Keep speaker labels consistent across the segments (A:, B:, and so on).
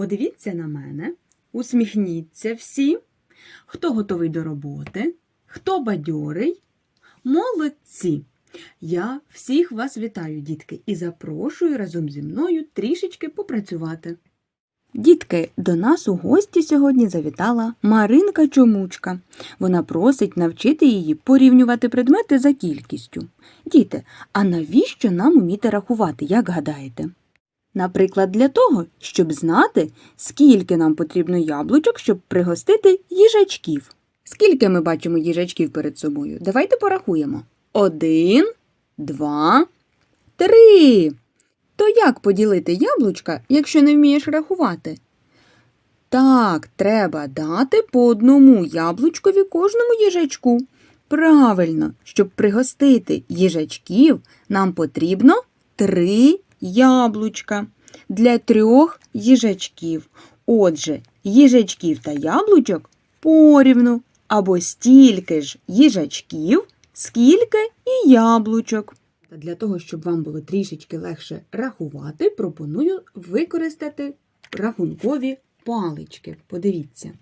A: Подивіться на мене, усміхніться всі, хто готовий до роботи, хто бадьорий. Молодці! Я всіх вас вітаю, дітки, і запрошую разом зі мною трішечки попрацювати. Дітки, до нас у гості сьогодні завітала Маринка Чомучка. Вона просить навчити її порівнювати предмети за кількістю. Діти, а навіщо нам уміти рахувати, як гадаєте? Наприклад, для того, щоб знати, скільки нам потрібно яблучок, щоб пригостити їжачків. Скільки ми бачимо їжачків перед собою? Давайте порахуємо. Один, два, три. То як поділити яблучка, якщо не вмієш рахувати? Так, треба дати по одному яблучкові кожному їжачку. Правильно, щоб пригостити їжачків, нам потрібно три яблучка для трьох їжачків. Отже, їжачків та яблучок порівну або стільки ж їжачків, скільки і яблучок. Для того, щоб вам було трішечки легше рахувати, пропоную використати рахункові палички. Подивіться.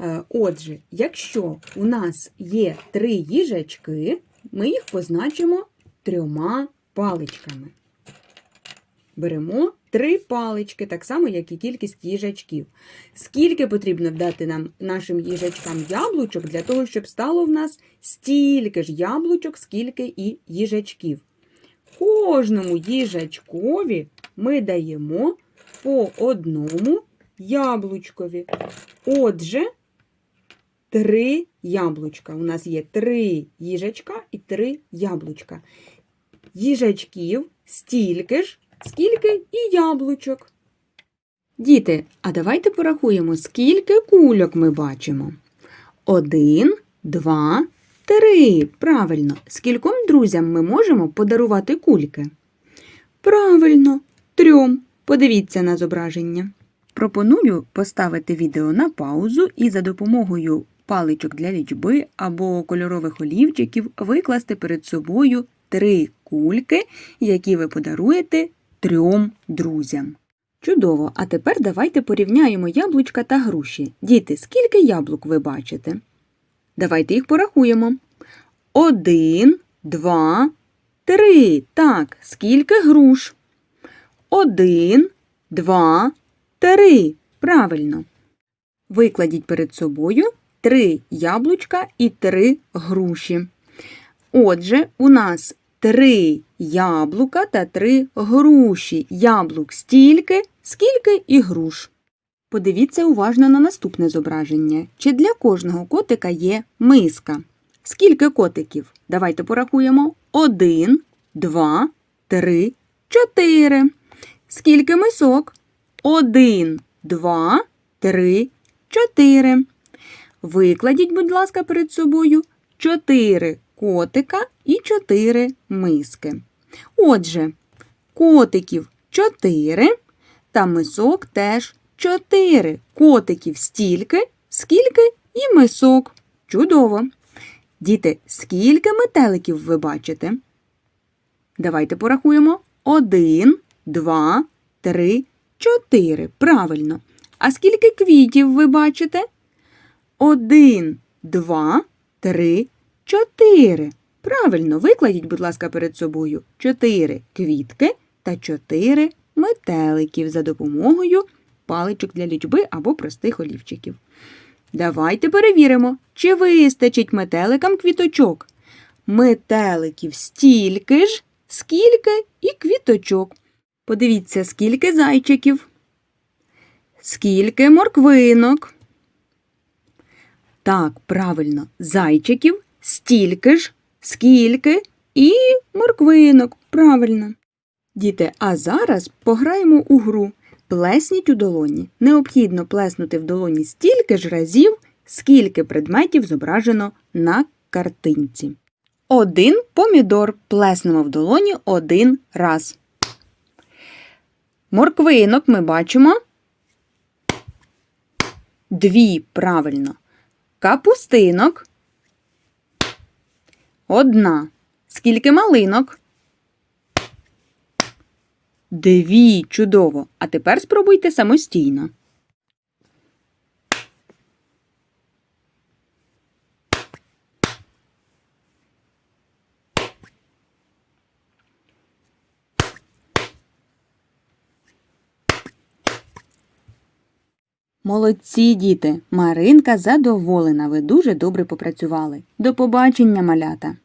A: Е, Отже, якщо у нас є три їжачки, ми їх позначимо трьома паличками. Беремо три палички, так само, як і кількість їжачків. Скільки потрібно дати нам нашим їжачкам яблучок для того, щоб стало в нас стільки ж яблучок, скільки і їжачків. Кожному їжачкові ми даємо по одному яблучкові. Отже, три яблучка. У нас є три їжачка і три яблучка. Їжачків стільки ж, скільки і яблучок. Діти, а давайте порахуємо, скільки кульок ми бачимо. Один, два, три. Правильно. Скільком друзям ми можемо подарувати кульки? Правильно, трьом. Подивіться на зображення. Пропоную поставити відео на паузу і за допомогою паличок для лічби або кольорових олівчиків викласти перед собою три кульки, які ви подаруєте трьом друзям. Чудово! А тепер давайте порівняємо яблучка та груші. Діти, скільки яблук ви бачите? Давайте їх порахуємо. Один, два, три. Так, скільки груш? Один, два, три. Правильно. Викладіть перед собою три яблучка і три груші. Отже, у нас три яблука та три груші. Яблук стільки, скільки і груш. Подивіться уважно на наступне зображення. Чи для кожного котика є миска? Скільки котиків? Давайте порахуємо. Один, два, три, чотири. Скільки мисок? Один, два, три, чотири. Викладіть, будь ласка, перед собою чотири котика і чотири миски. Отже, котиків чотири та мисок теж чотири. Котиків стільки, скільки і мисок. Чудово! Діти, скільки метеликів ви бачите? Давайте порахуємо. Один, два, три, чотири. Правильно. А скільки квітів ви бачите? Один, два, три, чотири. Правильно, викладіть, будь ласка, перед собою чотири квітки та чотири метеликів за допомогою паличок для лічби або простих олівчиків. Давайте перевіримо, чи вистачить метеликам квіточок. Метеликів стільки ж, скільки і квіточок. Подивіться, скільки зайчиків, скільки морквинок. Так, правильно, зайчиків стільки ж, скільки і морквинок. Правильно. Діти, а зараз пограємо у гру. Плесніть у долоні. Необхідно плеснути в долоні стільки ж разів, скільки предметів зображено на картинці. Один помідор плеснемо в долоні один раз. Морквинок ми бачимо. Дві правильно. Капустинок. Одна. Скільки малинок? Дві. Чудово. А тепер спробуйте самостійно. Молодці, діти! Маринка задоволена, ви дуже добре попрацювали. До побачення, малята!